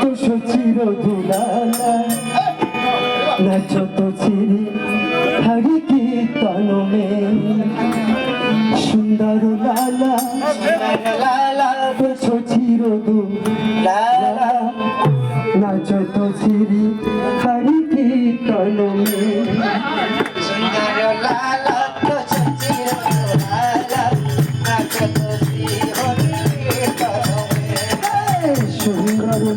তুষো চির দুলালা। নাচ তো চিরি হরি কীর্তন মে সুন্দর লালা লালা তুষো চির দুলালা। নাচ তো চিরি হরি কীর্তন সুন্দর লালা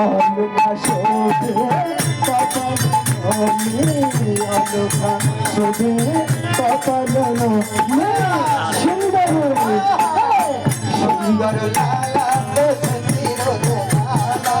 অলকা শোভে কপাল মে অলকা শোভে কপাল সুন্দর সুন্দর লালা তো সচির লালা